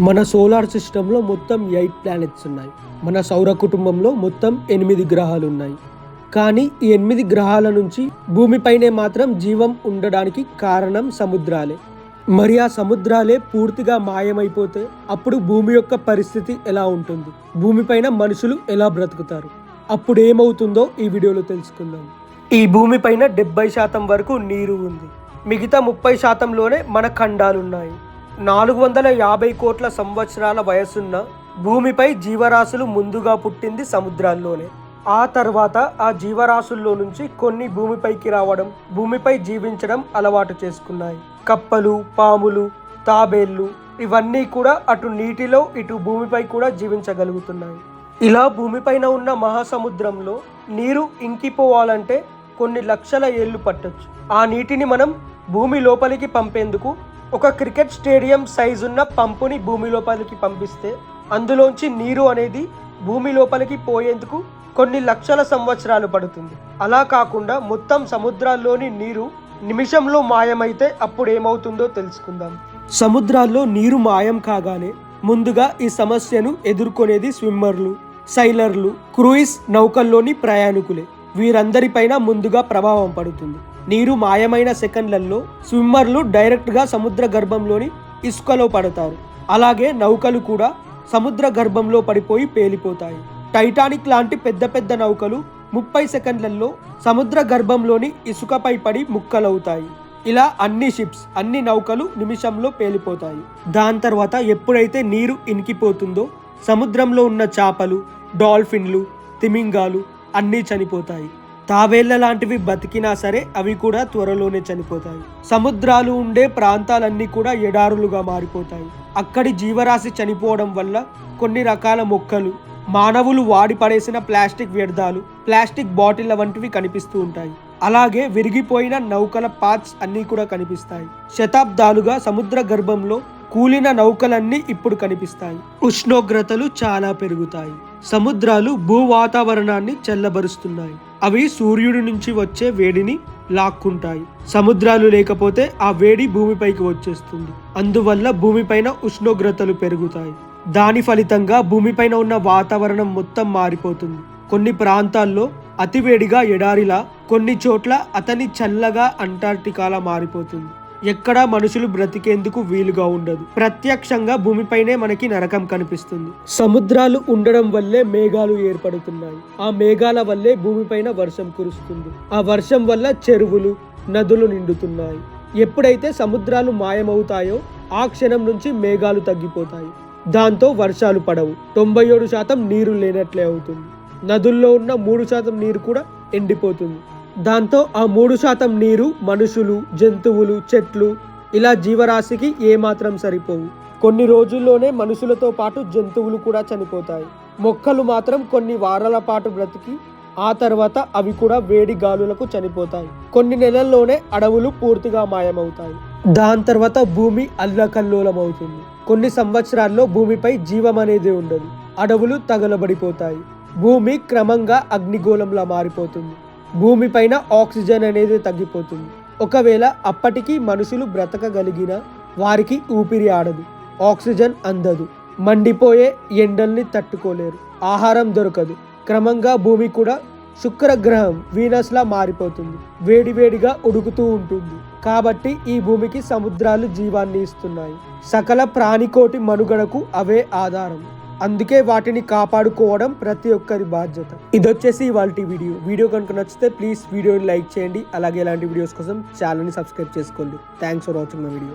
మన సోలార్ సిస్టంలో మొత్తం ఎయిట్ ప్లానెట్స్ ఉన్నాయి. మన సౌర కుటుంబంలో మొత్తం ఎనిమిది గ్రహాలు ఉన్నాయి కానీ ఈ ఎనిమిది గ్రహాల నుంచి భూమిపైనే మాత్రం జీవం ఉండడానికి కారణం సముద్రాలే. మరి ఆ సముద్రాలే పూర్తిగా మాయమైపోతే అప్పుడు భూమి యొక్క పరిస్థితి ఎలా ఉంటుంది? భూమిపైన మనుషులు ఎలా బ్రతుకుతారు? అప్పుడు ఏమవుతుందో ఈ వీడియోలో తెలుసుకుందాం. ఈ భూమిపైన డెబ్బై శాతం వరకు నీరు ఉంది. మిగతా ముప్పై శాతంలోనే మన ఖండాలున్నాయి. నాలుగు వందల యాభై కోట్ల సంవత్సరాల వయసున్న భూమిపై జీవరాశులు ముందుగా పుట్టింది సముద్రాల్లోనే. ఆ తర్వాత ఆ జీవరాశుల్లో నుంచి కొన్ని భూమిపైకి రావడం భూమిపై జీవించడం అలవాటు చేసుకున్నాయి. కప్పలు పాములు తాబేళ్ళు ఇవన్నీ కూడా అటు నీటిలో ఇటు భూమిపై కూడా జీవించగలుగుతున్నాయి. ఇలా భూమిపైన ఉన్న మహాసముద్రంలో నీరు ఇంకిపోవాలంటే కొన్ని లక్షల ఏళ్ళు పట్టొచ్చు. ఆ నీటిని మనం భూమి లోపలికి పంపేందుకు ఒక క్రికెట్ స్టేడియం సైజున్న పంపుని భూమి లోపలికి పంపిస్తే అందులోంచి నీరు అనేది భూమి లోపలికి పోయేందుకు కొన్ని లక్షల సంవత్సరాలు పడుతుంది. అలా కాకుండా మొత్తం సముద్రాల్లోని నీరు నిమిషంలో మాయమైతే అప్పుడు ఏమవుతుందో తెలుసుకుందాం. సముద్రాల్లో నీరు మాయం కాగానే ముందుగా ఈ సమస్యను ఎదుర్కొనేది స్విమ్మర్లు సైలర్లు క్రూయిజ్ నౌకల్లోని ప్రయాణికులే. వీరందరిపైన ముందుగా ప్రభావం పడుతుంది. నీరు మాయమైన సెకండ్లలో స్విమ్మర్లు డైరెక్ట్గా సముద్ర గర్భంలోని ఇసుకలో పడతారు. అలాగే నౌకలు కూడా సముద్ర గర్భంలో పడిపోయి పేలిపోతాయి. టైటానిక్ లాంటి పెద్ద పెద్ద నౌకలు ముప్పై సెకండ్లలో సముద్ర గర్భంలోని ఇసుకపై పడి ముక్కలవుతాయి. ఇలా అన్ని షిప్స్ అన్ని నౌకలు నిమిషంలో పేలిపోతాయి. దాని తర్వాత ఎప్పుడైతే నీరు ఇనికిపోతుందో సముద్రంలో ఉన్న చేపలు డాల్ఫిన్లు తిమింగాలు అన్నీ చనిపోతాయి. తావేళ్ళ లాంటివి బతికినా సరే అవి కూడా త్వరలోనే చనిపోతాయి. సముద్రాలు ఉండే ప్రాంతాలన్నీ కూడా ఎడారులుగా మారిపోతాయి. అక్కడి జీవరాశి చనిపోవడం వల్ల కొన్ని రకాల మొక్కలు మానవులు వాడి పడేసిన ప్లాస్టిక్ వ్యర్థాలు ప్లాస్టిక్ బాటిళ్ళ వంటివి కనిపిస్తూ ఉంటాయి. అలాగే విరిగిపోయిన నౌకల పార్ట్స్ అన్నీ కూడా కనిపిస్తాయి. శతాబ్దాలుగా సముద్ర గర్భంలో కూలిన నౌకలన్నీ ఇప్పుడు కనిపిస్తాయి. ఉష్ణోగ్రతలు చాలా పెరుగుతాయి. సముద్రాలు భూ వాతావరణాన్ని చల్లబరుస్తున్నాయి. అవి సూర్యుడి నుంచి వచ్చే వేడిని లాక్కుంటాయి. సముద్రాలు లేకపోతే ఆ వేడి భూమిపైకి వచ్చేస్తుంది. అందువల్ల భూమిపైన ఉష్ణోగ్రతలు పెరుగుతాయి. దాని ఫలితంగా భూమిపైన ఉన్న వాతావరణం మొత్తం మారిపోతుంది. కొన్ని ప్రాంతాల్లో అతివేడిగా ఎడారిలా కొన్ని చోట్ల అతని చల్లగా అంటార్టికాలా మారిపోతుంది. ఎక్కడా మనుషులు బ్రతికేందుకు వీలుగా ఉండదు. ప్రత్యక్షంగా భూమిపైనే మనకి నరకం కనిపిస్తుంది. సముద్రాలు ఉండడం వల్లే మేఘాలు ఏర్పడుతున్నాయి. ఆ మేఘాల వల్లే భూమిపైన వర్షం కురుస్తుంది. ఆ వర్షం వల్ల చెరువులు నదులు నిండుతున్నాయి. ఎప్పుడైతే సముద్రాలు మాయమవుతాయో ఆ క్షణం నుంచి మేఘాలు తగ్గిపోతాయి. దాంతో వర్షాలు పడవు. తొంభై ఏడు శాతం నీరు లేనట్లే అవుతుంది. నదుల్లో ఉన్న మూడు శాతం నీరు కూడా ఎండిపోతుంది. దాంతో ఆ మూడు శాతం నీరు మనుషులు జంతువులు చెట్లు ఇలా జీవరాశికి ఏమాత్రం సరిపోవు. కొన్ని రోజుల్లోనే మనుషులతో పాటు జంతువులు కూడా చనిపోతాయి. మొక్కలు మాత్రం కొన్ని వారాల పాటు బ్రతికి ఆ తర్వాత అవి కూడా వేడి గాలులకు చనిపోతాయి. కొన్ని నెలల్లోనే అడవులు పూర్తిగా మాయమవుతాయి. దాని తర్వాత భూమి అల్లకల్లోలం అవుతుంది కొన్ని సంవత్సరాల్లో భూమిపై జీవం అనేది ఉండదు. అడవులు తగలబడిపోతాయి. భూమి క్రమంగా అగ్నిగోళంలా మారిపోతుంది. భూమిపైన ఆక్సిజన్ అనేది తగ్గిపోతుంది. ఒకవేళ అప్పటికి మనుషులు బ్రతకగలిగిన వారికి ఊపిరి ఆడదు ఆక్సిజన్ అందదు. మండిపోయే ఎండల్ని తట్టుకోలేరు ఆహారం దొరకదు. క్రమంగా భూమి కూడా శుక్రగ్రహం వీనస్లా మారిపోతుంది. వేడివేడిగా ఉడుకుతూ ఉంటుంది. కాబట్టి ఈ భూమికి సముద్రాలు జీవాన్ని ఇస్తున్నాయి. సకల ప్రాణికోటి మనుగడకు అవే ఆధారం. అందుకే వాటిని కాపాడుకోవడం ప్రతి ఒక్కరి బాధ్యత. ఇది వచ్చేసి ఇవాళ వీడియో. వీడియో కనుక నచ్చితే ప్లీజ్ వీడియోని లైక్ చేయండి. అలాగే ఇలాంటి వీడియోస్ కోసం ఛానల్ని సబ్స్క్రైబ్ చేసుకోండి. Thanks for watching my video.